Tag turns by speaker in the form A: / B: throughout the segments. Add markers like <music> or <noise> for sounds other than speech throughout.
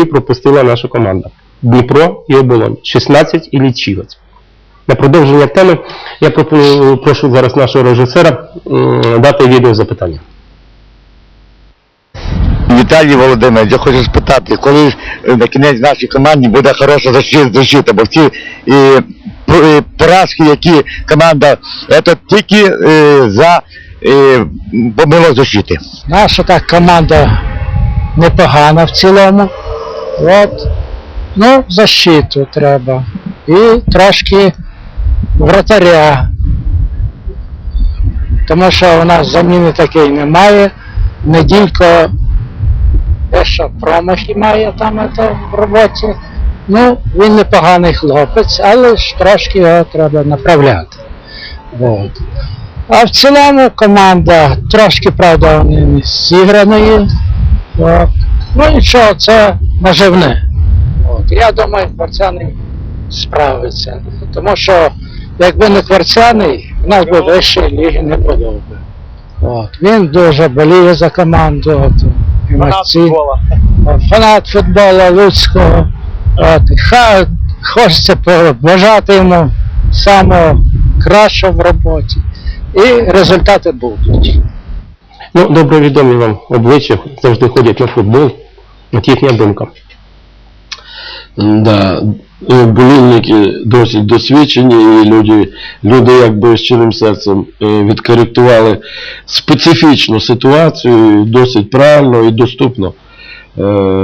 A: дві пропустила наша команда. Дніпро і Оболонь. 16 і лічилось. На продовження теми я прошу зараз нашого режисера дати відео запитання.
B: Віталій Володимирович, я хочу спитати, коли е, на кінець нашій команді буде хороша защита, защита бо всі і, і поразки, які команда, це тільки е, за е, помилок защити.
C: Наша так команда непогана в цілому. От. Ну, защиту треба. І трошки вратаря. Тому що у нас заміни такої немає. Неділько дещо промахи має там ето в роботі. Ну, він непоганий хлопець, але ж трошки його треба направляти. От. А в цілому команда трошки, правда, не зіграної. От. Ну нічого, це наживне. От. Я думаю, Кварцяний справиться. Тому що якби не Кварцяний, в нас би вищої ліги не було б. От. Він дуже боліє за команду. От. Емоційно. От, Фанат футболу людського. От. Ха, хочеться побажати йому самого кращого в роботі. І результати будуть.
A: Ну, добре відомі вам обличчя, завжди ходять на футбол. От їхня думка.
D: Да, е, болівники досить досвідчені, і люди, люди якби щирим серцем е, відкоректували специфічну ситуацію досить правильно і доступно. Е,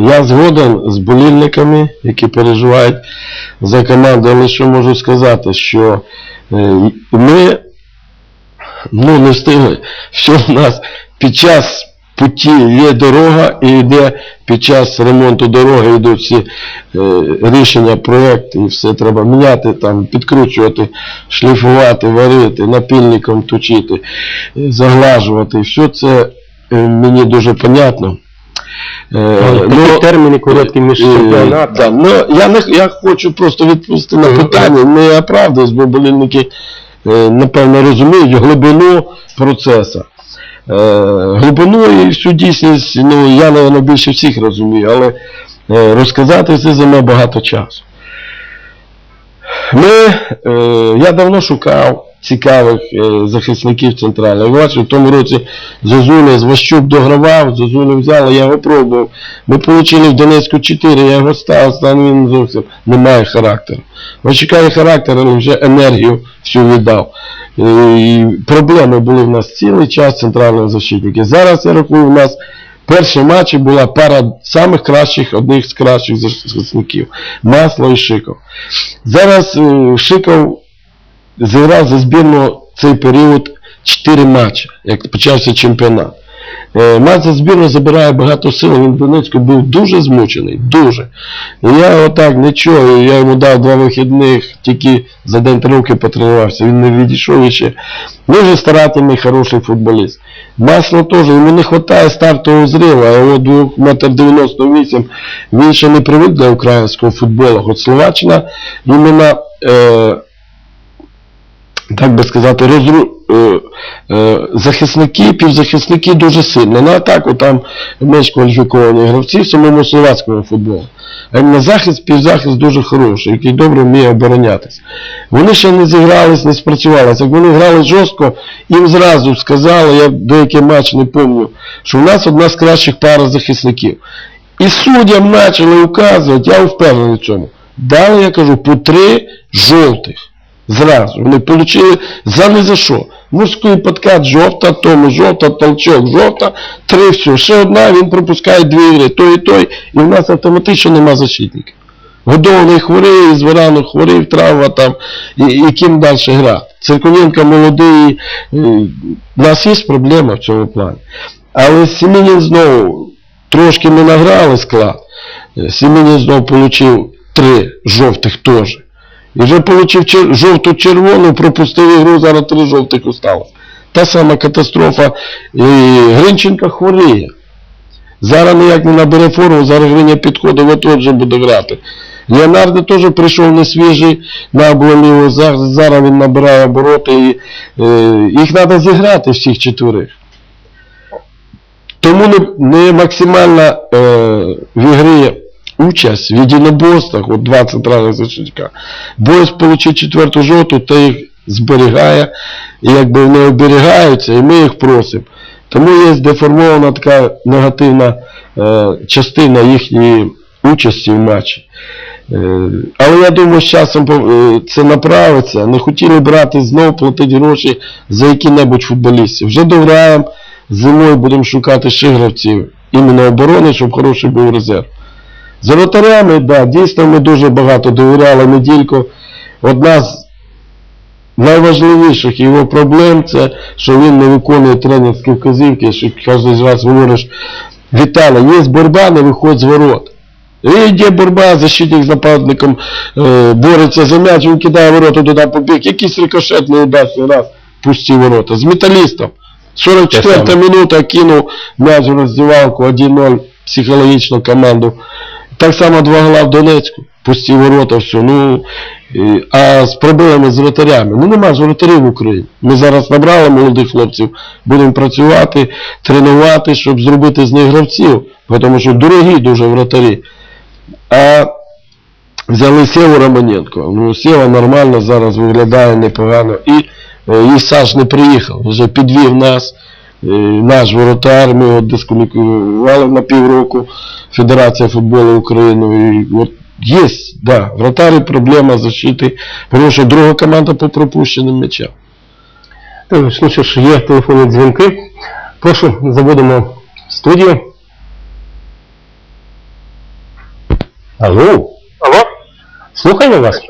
D: Я згоден з болівниками, які переживають за команду, але що можу сказати, що е, ми ну, не встигли, що в нас під час путі є дорога і йде під час ремонту дороги йдуть всі е, рішення, проекти, і все треба міняти, там, підкручувати, шліфувати, варити, напільником точити, е, заглажувати. Все це е, мені дуже понятно. Е,
A: Такі терміни короткі між чемпіонатом.
D: да, ну, я, не, я хочу просто відповісти на питання, не оправдуюсь, бо болівники, е, напевно, розуміють глибину процесу. Е, глибину і всю дійсність, ну, я, напевно, більше всіх розумію, але е, розказати це займе багато часу. Ми, е, я давно шукав цікавих е, захисників центральних. Ви в тому році Зозуля з Ващук догравав, Зозулю взяли, я його пробував. Ми отримали в Донецьку 4, я його став, став він зовсім не має характеру. Ващука характер, але вже енергію всю віддав. Е, І проблеми були в нас цілий час центральних защитників. Зараз я рахую, у нас перші матчі була пара самих кращих, одних з кращих захисників. Масло і Шиков. Зараз е, Шиков зіграв за збірну цей період 4 матчі, як почався чемпіонат. Е, Матч за забирає багато сил, він в Донецьку був дуже змучений, дуже. Я отак нічого, я йому дав два вихідних, тільки за день роки потренувався, він не відійшов іще. Дуже старательний, хороший футболіст. Масло теж, йому не вистачає стартового зриву, а його 2 метр 98, він ще не привик для українського футболу. От Словаччина іменно так би сказати, розру... е, е, захисники, півзахисники дуже сильно. На атаку там менш кваліфіковані гравці в самому словацькому футболу. А на захист, півзахист дуже хороший, який добре вміє оборонятися. Вони ще не зігрались, не спрацювалися. Як вони грали жорстко, їм зразу сказали, я деякий матч не пам'ятаю, що в нас одна з кращих пара захисників. І суддям почали указувати, я впевнений в цьому. Дали, я кажу, по три жовтих. Зразу. Вони отримали за не за що. Морський подкат жовта, тому жовта, толчок жовта, три все. Ще одна, він пропускає дві гри, той і той, і в нас автоматично нема защитників. Годований хворий, з Варану хворий, травма там, і, і ким далі грати. Циркуненко молодий, у нас є проблема в цьому плані. Але Сімінін знову трошки ми награли склад. Е, Сімінін знову отримав три жовтих теж. І вже отримав жовту-червону, пропустив ігру, зараз три жовтих осталось. Та сама катастрофа. І Гринченка хворіє. Зараз ніяк не набере форму, зараз Гриня підходить, от от же буде грати. Леонардо теж прийшов не свіжий, на обломів, зараз він набирає обороти. І, е, їх треба зіграти всіх четверих. Тому не, не максимально е, в ігрі участь в єдиноборствах, от два центральних захисника, боєць отримати четверту жовту, та їх зберігає, і якби вони оберігаються, і ми їх просимо. Тому є деформована така негативна е, частина їхньої участі в матчі. Е, але я думаю, з часом е, це направиться. Не хотіли брати знову платити гроші за які-небудь футболістів. Вже довраємо, зимою будемо шукати ще гравців іменно оборони, щоб хороший був резерв. За воротарями, да, дійсно ми дуже багато довіряли неділько. Одна з найважливіших його проблем це, що він не виконує тренерські вказівки, що кожен раз говориш, Віталій, є боротьба, не виходь з ворот. І йде боротьба, защитник з нападником е, бореться за м'яч, він кидає ворота туди побіг, якийсь рикошет не удасться раз, пусті ворота. З металістом. 44
A: Те
D: минута кинув м'яч в роздівалку 1-0 психологічну команду. Так само два гола в Донецьку, пусті ворота, все. Ну, і- а з проблемами з вратарями. Ну нема ж вратарів в Україні. Ми зараз набрали молодих хлопців, будемо працювати, тренувати, щоб зробити з них гравців, тому що дорогі дуже вратарі. А взяли Сєву Романенко. Ну, Сєва нормально зараз виглядає непогано. І е, Ісаш не приїхав, вже підвів нас. Е, Наш воротар, ми його дискваліфікували на півроку Федерація футболу України. І от є, да, вратарі проблема защити, тому що друга команда по пропущеним м'ячам.
A: Так, Ну що ж, є телефонні дзвінки. Прошу, заводимо в студію. Алло,
E: Алло?
A: слухаємо вас.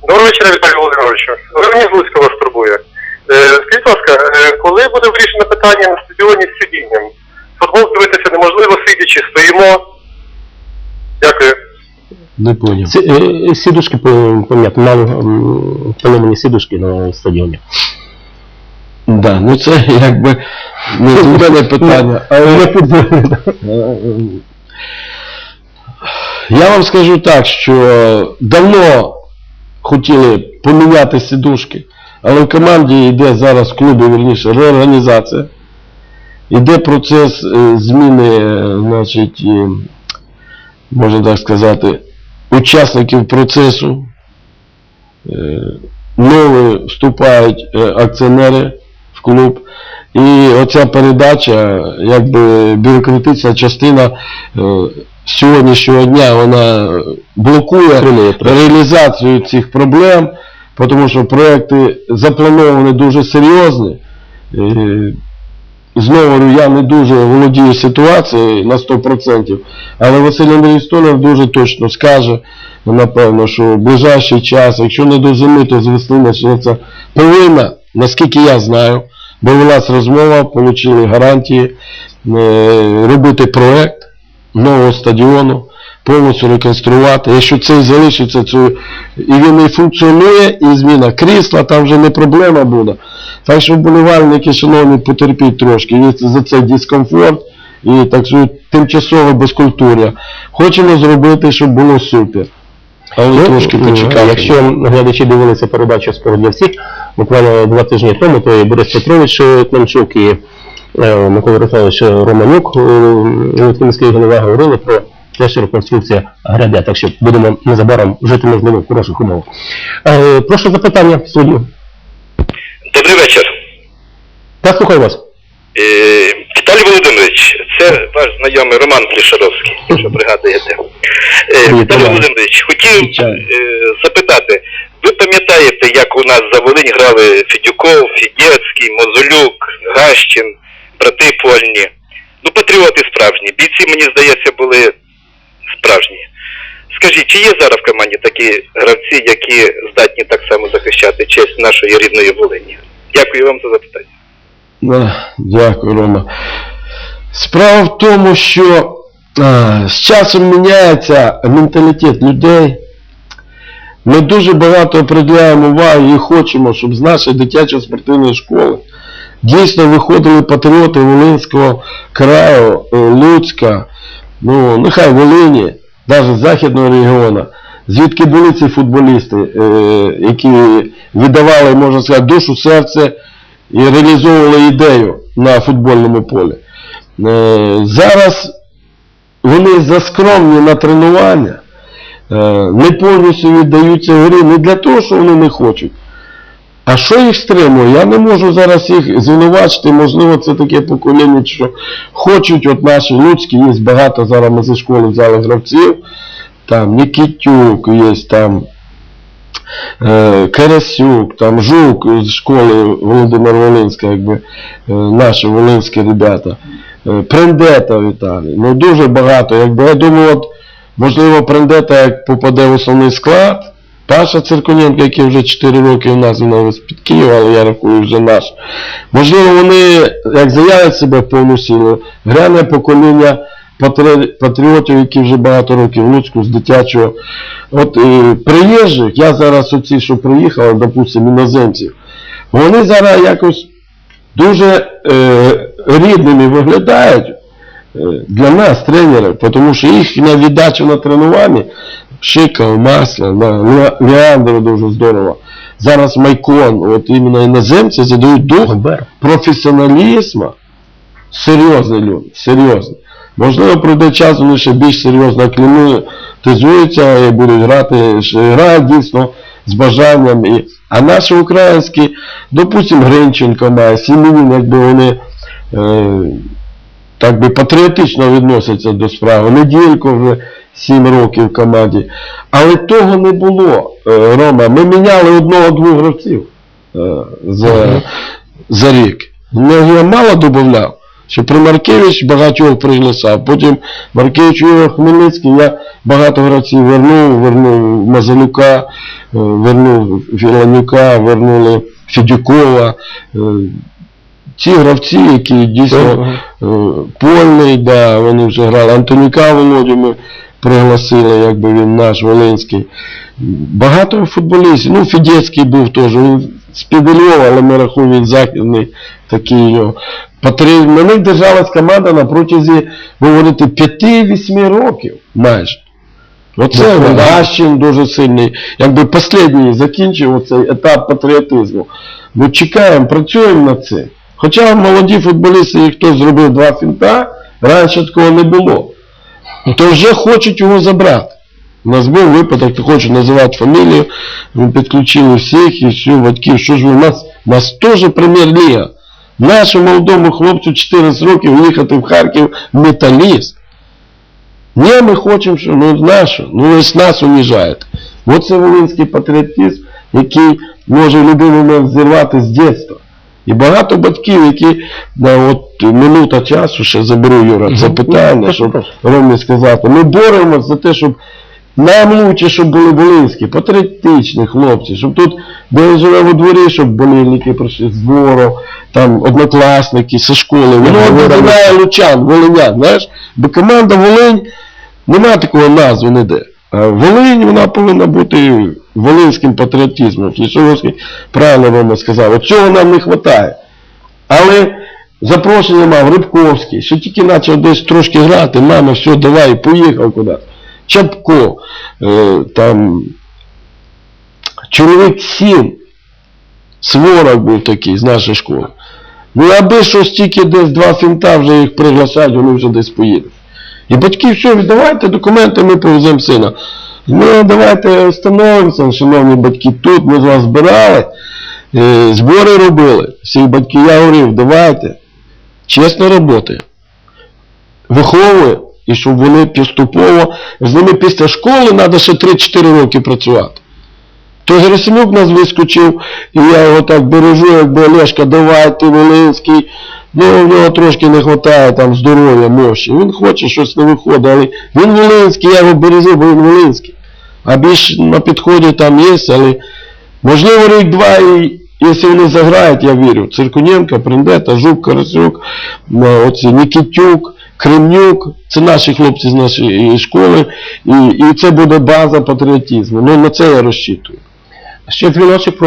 E: Доброго вечора, Віталій Володимировичу. Верні з Луцька вас турбує. Е, скажіть, будь ласка, е, коли буде вирішено питання на стадіоні з сидінням? Футбол дивитися неможливо сидячи, стоїмо. Дякую.
D: Не поняв.
A: Сі- е, Сідушки по- мало м, поломані сідушки на стадіоні.
D: Да, ну це якби не <laughs> до мене питання. Але я вам скажу так, що давно хотіли поміняти сідушки, але в команді йде зараз в клубі, верніше, реорганізація. Йде процес е, зміни, е, значить, е, можна так сказати, учасників процесу. Нові вступають акціонери в клуб. І оця передача, якби бюрократична частина сьогоднішнього дня, вона блокує реалізацію цих проблем, тому що проекти заплановані дуже серйозні. Знову я не дуже володію ситуацією на 100%, але Василь Андрій Столяр дуже точно скаже, напевно, що в ближайший час, якщо не до зими, то з весни почнеться повинна, наскільки я знаю, бо велась розмова, отримали гарантії е, робити проект нового стадіону, повністю реконструювати. Якщо цей залишиться, це, і він і функціонує, і зміна крісла, там вже не проблема буде. Так що вболівальники, шановні, потерпіть трошки, є за цей дискомфорт і так що тимчасове безкультур'я. Хочемо зробити, щоб було супер. Але трошки
A: Ну,
D: почекати.
A: Якщо глядачі дивилися передачу «Спорт для всіх, буквально два тижні тому, то і Борис Петрович е, Климчук і е, Микола Русланович Романюк, е, Луцький голова, говорили про те, що реконструкція гряде. Так що будемо незабаром жити можливо в хороших умовах. Е, Прошу запитання в студію.
F: Добрий вечір.
A: Так, слухаю вас.
F: Е, Віталій Володимирович, це ваш знайомий Роман Плішаровський, якщо пригадуєте. Е, Віталій Володимирович, хотів е, запитати, ви пам'ятаєте, як у нас за Волинь грали Федюков, Фідєцький, Мозолюк, Гащин, брати Польні? Ну, патріоти справжні. Бійці, мені здається, були справжні. Скажіть, чи є зараз в команді такі гравці, які здатні так само захищати честь нашої рідної Волині? Дякую вам за запитання.
D: Дякую, Рома. Справа в тому, що а, з часом міняється менталітет людей. Ми дуже багато приділяємо уваги і хочемо, щоб з нашої дитячої спортивної школи дійсно виходили патріоти Волинського краю, е, Луцька, ну, нехай Волині, навіть Західного регіону, звідки були ці футболісти, е, які віддавали, можна сказати, душу, серце і реалізовували ідею на футбольному полі. Е, Зараз вони заскромні на тренування, е, не повністю віддаються грі не для того, що вони не хочуть. А що їх стримує? Я не можу зараз їх звинувачити, можливо, це таке покоління, що хочуть, от наші луцькі, є багато зараз ми зі школи взяли гравців, там Нікітюк, є там е, Карасюк, там Жук з школи Володимир Волинська, якби е, наші волинські ребята. Е, Прендета Віталій. Ну дуже багато. Якби я думаю, от можливо Прендета як попаде в основний склад. Паша Цирконенко, який вже 4 роки у нас він ось під Києва, але я рахую вже наш. Можливо, вони як заявлять себе в повну силу, гряне покоління патріотів, які вже багато років в Луцьку з дитячого. От е, приїжджих, я зараз оці, що приїхали, допустимо, іноземців, вони зараз якось дуже е, рідними виглядають е, для нас, тренерів, тому що їх на віддачу на тренуванні Шикав, Масла, на, Ле- Леандро дуже здорово. Зараз Майкон, от іменно іноземці задають дух професіоналізму. Серйозні люди, серйозні. Можливо, пройде час, вони ще більш серйозно акліматизуються і будуть грати, грають дійсно з бажанням. І... А наші українські, допустимо, Гринченко має, Сімінін, якби вони е, так би патріотично відносяться до справи. Неділько вже 7 років в команді. Але того не було, е, Рома. Ми міняли одного-двох гравців е, за, за рік. Я мало додавав, що при Маркевич багатьох пригласав. Потім Маркевич Ігор Хмельницький, я багато гравців вернув, вернув Мазалюка, е, вернув Філанюка, вернули Федюкова. Ці гравці, які дійсно Польний, да, вони вже грали. Антонюка Володю ми пригласили, якби він наш Волинський. Багато футболістів. Ну, Фідецький був теж. Він з Львова, але ми рахуємо він західний такий його. На них держалась команда на протязі, говорити, 5-8 років майже. Оце
A: Ну.
D: Гащин дуже сильний. Якби останній закінчив оцей етап патріотизму. Ми чекаємо, працюємо над цим. Хоча молоді футболісти, їх хтось зробив два фінта, раніше такого не було. То вже хочуть його забрати. У нас був випадок, не хочу називати фамілію, ми підключили всіх і всю батьків. Що ж ви, у нас, у нас теж прем'єр-ліга. Нашому молодому хлопцю 14 років їхати в Харків металіст. Ні, ми хочемо, що ну нащо? Ну ж нас уніжаєте. Оце волинський патріотизм, який може в будь-який зірвати з дитинства. І багато батьків, які да, от минута часу, ще заберу Юра це питання, щоб Ромі сказати. Ми боремося за те, щоб нам лучше, щоб були волинські, патріотичні хлопці, щоб тут, де я живе у дворі, щоб болівники прийшли з двору, там однокласники зі школи. Воно об'єднає лучан, волинян, знаєш, бо команда Волинь, нема такого назви ніде. А Волинь, вона повинна бути волинським патріотизмом. Флісовський правильно Рома сказав, от цього нам не вистачає. Але запрошення мав Рибковський, що тільки почав десь трошки грати, мама, все, давай, поїхав кудись. Чапко, е, там, чоловік сім, Сворок був такий з нашої школи. Ну, аби щось тільки десь два фінта вже їх приглашають, вони вже десь поїдуть. І батьки, все, віддавайте документи, ми повеземо сина. Ну, давайте встановимося, шановні батьки, тут ми з вас збирали, е, збори робили. Всі батьки, я говорив, давайте. Чесно роботи. Виховує, і щоб вони поступово, з ними після школи треба ще 3-4 роки працювати. То Герасимюк нас вискочив, і я його так бережу, якби Олешка, давай, ти Волинський. Ну, в нього трошки не вистачає там здоров'я, мощі. Він хоче щось не виходить, але він Волинський, я його бережу, бо він Волинський. А більш на підході там є, але можливо рік-два, і якщо вони заграють, я вірю. Циркуненко, Прендета, Жук, Карасюк, е, оці Нікітюк, Кремнюк, це наші хлопці з нашої школи, і, і це буде база патріотизму. Ну на це я розчитую.
A: Ще дзвіночок